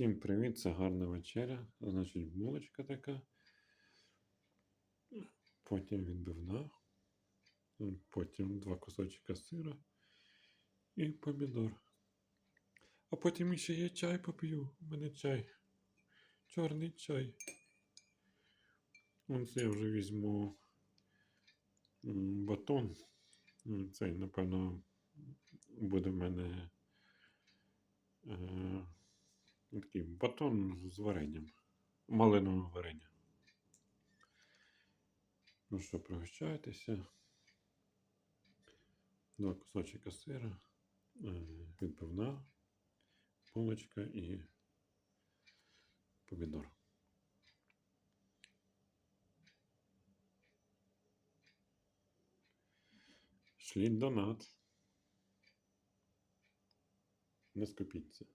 Всім привіт, це гарна вечеря. Значить, булочка така. Потім відбивна. Потім два кусочка сира і помідор. А потім ще є чай поп'ю. У мене чай. Чорний чай. Ось я вже візьму батон. Цей, напевно, буде в мене. Такий батон з варенням. Малиновим варенням. Ну що, пригощайтеся. Два кусочка сира, е, відбивна, булочка і помідор. Шліть донат. Не скупіться.